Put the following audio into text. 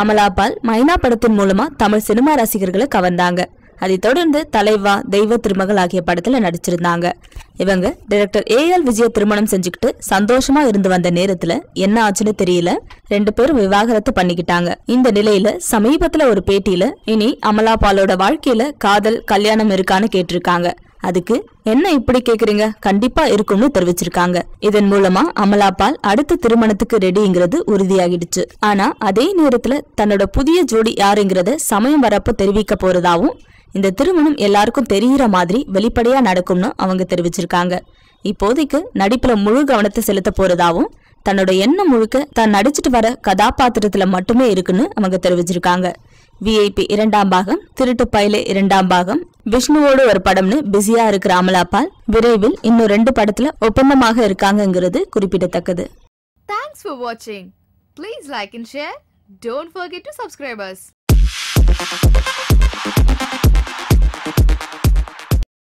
அமலாபால் மைனா படத்தின் மூலமா தமிழ் சினிமா ரசிகர்களை கவர்ந்தாங்க. அதைத் தொடர்ந்து தலைவா தெய்வ திருமகள் ஆகிய படத்துல நடிச்சிருந்தாங்க. இவங்க டைரக்டர் ஏ எல் விஜய திருமணம் செஞ்சுக்கிட்டு சந்தோஷமா இருந்து வந்த நேரத்துல என்ன ஆச்சுன்னு தெரியல. ரெண்டு பேரும் விவாகரத்து பண்ணிக்கிட்டாங்க. இந்த நிலையில சமீபத்துல ஒரு பேட்டியில இனி அமலாபாலோட வாழ்க்கையில காதல் கல்யாணம் இருக்கான்னு கேட்டிருக்காங்க. அதுக்கு என்ன இப்படி கேக்குறீங்க? கண்டிப்பா இருக்கும்னு தெரிவிச்சிருக்காங்க. இதன் மூலமா அமலாபால் அடுத்த திருமணத்துக்கு ரெடிங்கிறது உறுதியாகிடுச்சு. ஆனா அதே நேரத்துல தன்னோட புதிய ஜோடி யாருங்கிறத சமயம் வரப்ப தெரிவிக்க போறதாவும் இந்த திருமணம் எல்லாருக்கும் தெரிகிற மாதிரி வெளிப்படையா நடக்கும்னு அவங்க தெரிவிச்சிருக்காங்க. இப்போதைக்கு நடிப்புல முழு கவனத்தை செலுத்த போறதாவும் தன்னோட எண்ணம் முழுக்க தான் நடிச்சிட்டு வர கதாபாத்திரத்துல மட்டுமே இருக்குன்னு அவங்க தெரிவிச்சிருக்காங்க. விஐபி இரண்டாம் பாகம் திருட்டு பயிலே இரண்டாம் பாகம் விஷ்ணுவோடு ஒரு படம்னு பிஸியா இருக்கிற அமலாபால் விரைவில் இன்னும் ரெண்டு படத்துல ஒப்பந்தமாக இருக்காங்கங்கிறது குறிப்பிடத்தக்கது. தேங்க்ஸ் ஃபார் வாட்சிங் please like and share don't forget to subscribers.